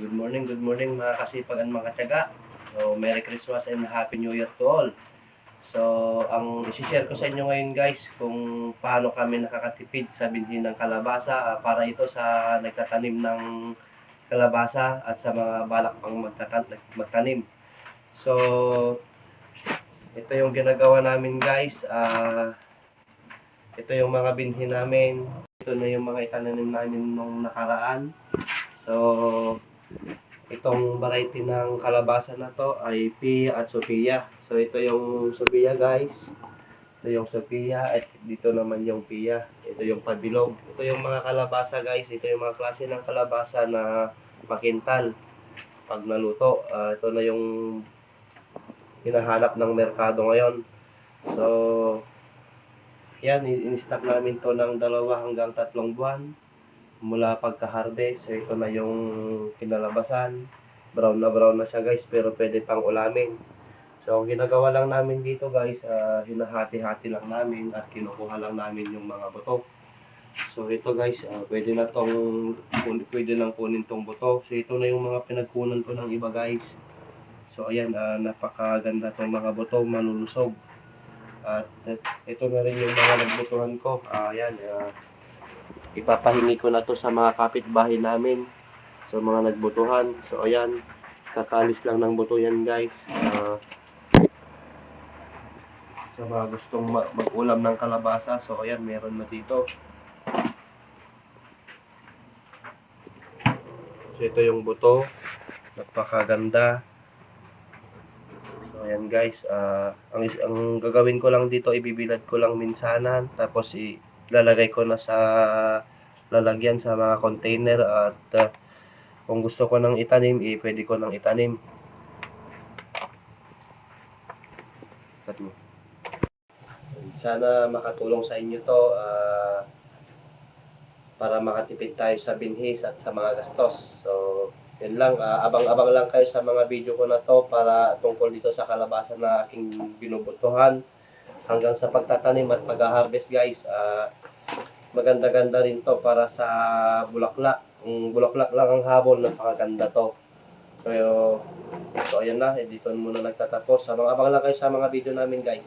Good morning, good morning mga kasipag and mga tiyaga. So, Merry Christmas and Happy New Year to all. So, ang isi-share ko sa inyo ngayon guys kung paano kami nakakatipid sa binhi ng kalabasa ah, para ito sa nagtatanim ng kalabasa at sa mga balak pang magtatan- magtanim. So, ito yung ginagawa namin guys. Ah, ito yung mga binhi namin. Ito na yung mga itananim namin nung nakaraan. So, itong variety ng kalabasa na to ay Pia at Sophia. So, ito yung Sophia guys. Ito yung Sophia at dito naman yung Pia. Ito yung pabilog. Ito yung mga kalabasa guys. Ito yung mga klase ng kalabasa na makintal. Pag naluto, ah, ito na yung hinahanap ng merkado ngayon. So, yan, in-stock namin to ng dalawa hanggang tatlong buwan mula pagka-harvest. So, ito na yung kinalabasan. Brown na brown na siya guys, pero pwede pang ulamin. So, ang ginagawa lang namin dito guys, ah, hinahati-hati lang namin at kinukuha lang namin yung mga buto. So, ito guys, ah, pwede na tong, pwede nang kunin tong buto. So, ito na yung mga pinagkunan ko ng iba guys. So, ayan, ah, napakaganda tong mga buto, manulusog. At eh, ito na rin yung mga nagbutuhan ko. Ah, ayan, ah, ipapahingi ko na to sa mga kapitbahay namin. So, mga nagbutuhan. So, ayan, kakalis lang ng buto yan guys. Ah, sa mga gustong ma- mag-ulam ng kalabasa. So, ayan, meron na dito. So, ito yung buto. Napakaganda. So, ayan guys. ah ang, ang gagawin ko lang dito, ibibilad ko lang minsanan. Tapos, ilalagay ko na sa lalagyan sa mga container. At ah, kung gusto ko nang itanim, eh, pwede ko nang itanim. Sana makatulong sa inyo to ah, para makatipid tayo sa binhis at sa mga gastos. So, yun lang. ah, abang-abang lang kayo sa mga video ko na to para tungkol dito sa kalabasa na aking binubutuhan hanggang sa pagtatanim at pag-harvest guys. ah, maganda-ganda rin to para sa bulaklak. Kung bulaklak lang ang habol, napakaganda to. So, so ayan na, eh, dito muna nagtatapos. Abang-abang lang kayo sa mga video namin guys.